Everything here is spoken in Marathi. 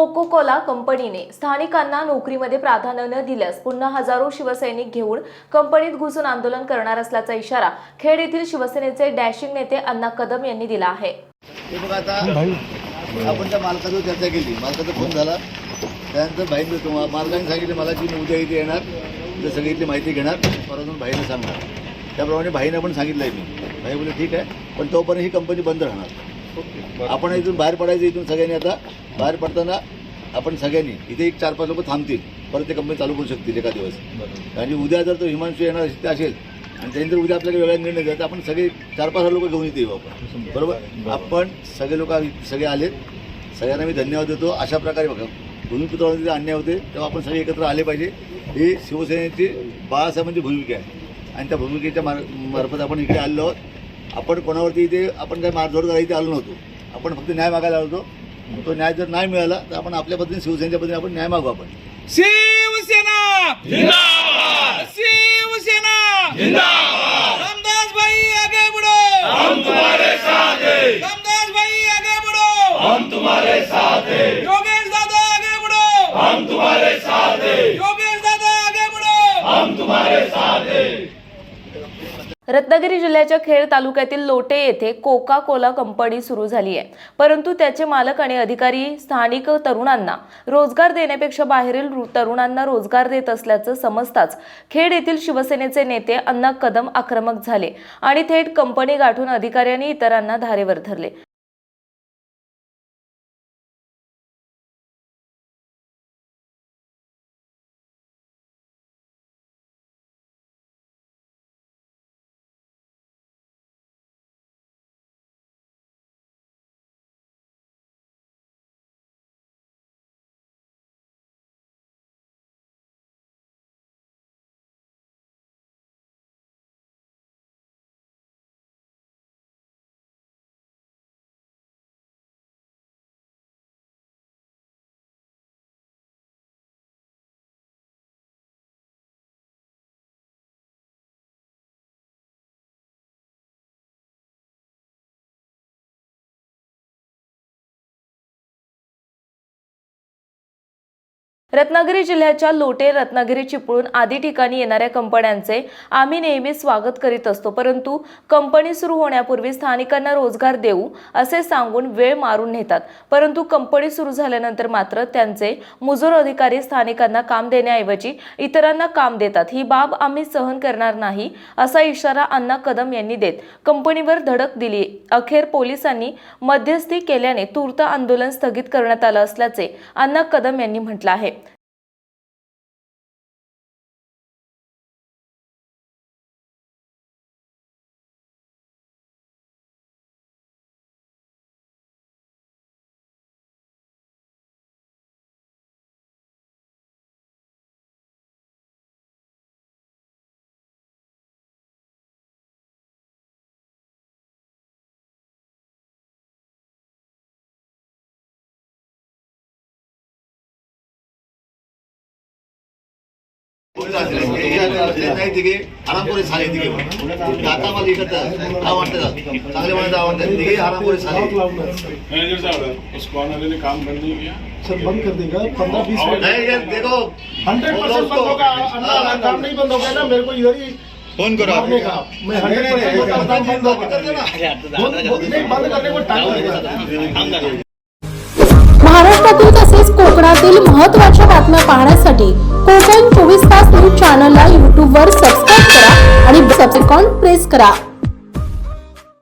कोको कोला कंपनीने स्थानिकांना नोकरीमध्ये प्राधान्य न दिल्यास पुन्हा हजारो शिवसैनिक घेऊन कंपनीत घुसून आंदोलन करणार असल्याचा इशारा खेड येथील शिवसेनेचे डॅशिंग नेते अण्णा कदम यांनी दिला आहे. आपण त्या मालकाचं चर्चा केली. मालकाचा फोन झाला. त्यानंतर भाईने तुम्हाला मालकाने सांगितले मला की उद्या इथे येणार. तर सगळी इथली माहिती घेणार. परत मग भाईने सांगणार. त्याप्रमाणे भाईने पण सांगितलं आहे मी. भाई बोले ठीक आहे. पण तोपर्यंत ही कंपनी बंद राहणार. आपण इथून बाहेर पडायचं इथून सगळ्यांनी आता. बाहेर पडताना आपण सगळ्यांनी इथे एक चार पाच लोक थांबतील. परत ते कंपनी चालू करू शकतील एका दिवस. आणि उद्या जर तो हिमांशू येणार असेल- असेल आणि त्यांनी जर उद्या आपल्याला वेगळा निर्णय घ्यायचा आपण सगळे चार पाच लोक घेऊन येते आपण. बरोबर? आपण सगळे लोक सगळे आलेत सगळ्यांना मी धन्यवाद देतो. अशा प्रकारे बघा भूमिपुत्रावर तिथे अन्याय होते तेव्हा आपण सगळे एकत्र आले पाहिजे. ही शिवसेनेची बाळासाहेबांची भूमिका आहे. आणि त्या भूमिकेच्या मार मार्फत आपण इकडे आलेलो आहोत. आपण कोणावरती इथे आपण काय मारझोड करायला इथे आलो नव्हतो. आपण फक्त न्याय मागायला आलो होतो. तो न्याय जर नाही मिळाला तर आपण आपल्या पद्धतीने शिवसेनेच्या पद्धतीने आपण न्याय मागू आपण. शिवसेना! जिंदाबाद! शिवसेना! जिंदाबाद! रामदास भाई आगे बढ़ो हम तुम्हारे साथ हैं। रामदास भाई आगे बढ़ो हम तुम्हारे साथ हैं। योगेश दादा आगे बढ़ो हम तुम्हारे साथ हैं योगेश दादा आगे बढ़ो हम तुम्हारे साथ हैं रत्नागिरी जिल्ह्याच्या खेड तालुक्यातील लोटे येथे कोका कोला कंपनी सुरू झाली आहे. परंतु त्याचे मालक आणि अधिकारी स्थानिक तरुणांना रोजगार देण्यापेक्षा बाहेरील तरुणांना रोजगार देत असल्याचं समजताच खेड येथील शिवसेनेचे नेते अण्णा कदम आक्रमक झाले आणि थेट कंपनी गाठून अधिकाऱ्यांनी इतरांना धारेवर धरले. रत्नागिरी जिल्ह्याच्या लोटे रत्नागिरी चिपळूण आदी ठिकाणी येणाऱ्या कंपन्यांचे आम्ही नेहमी स्वागत करीत असतो. परंतु कंपनी सुरू होण्यापूर्वी स्थानिकांना रोजगार देऊ असे सांगून वेळ मारून नेतात. परंतु कंपनी सुरू झाल्यानंतर मात्र त्यांचे मुजोर अधिकारी स्थानिकांना काम देण्याऐवजी इतरांना काम देतात. ही बाब आम्ही सहन करणार नाही असा इशारा अण्णा कदम यांनी देत. कंपनीवर धडक दिली. अखेर पोलिसांनी मध्यस्थी केल्याने तूर्त आंदोलन स्थगित करण्यात आलं असल्याचे अण्णा कदम यांनी म्हटलं आहे. नाही तिघे आरामपुरे झाले तिघे आता मला इकडं आवडतात चांगले म्हणत आवडतात तिघे आरामपुरे झाले मैनेजर साहब उस कॉर्नर वाले ने काम करने किया सर बंद कर देगा पंद्रह बीस मिनट नहीं यार देखो हंड्रेड परसेंट बंद होगा अंदर काम नहीं बंद होगा ना मेरे को इधर ही फोन करो का मैं हंड्रेड परसेंट काम बंद होगा बंद- नहीं बंद करने को टाइम लगेगा महाराष्ट्रातील तसेच कोकणातील महत्त्वाच्या बातम्या पाहण्यासाठी कोकण चोवीस तास न्यूज चॅनलला यूट्यूबवर सबस्क्राईब करा आणि बेल प्रेस करा.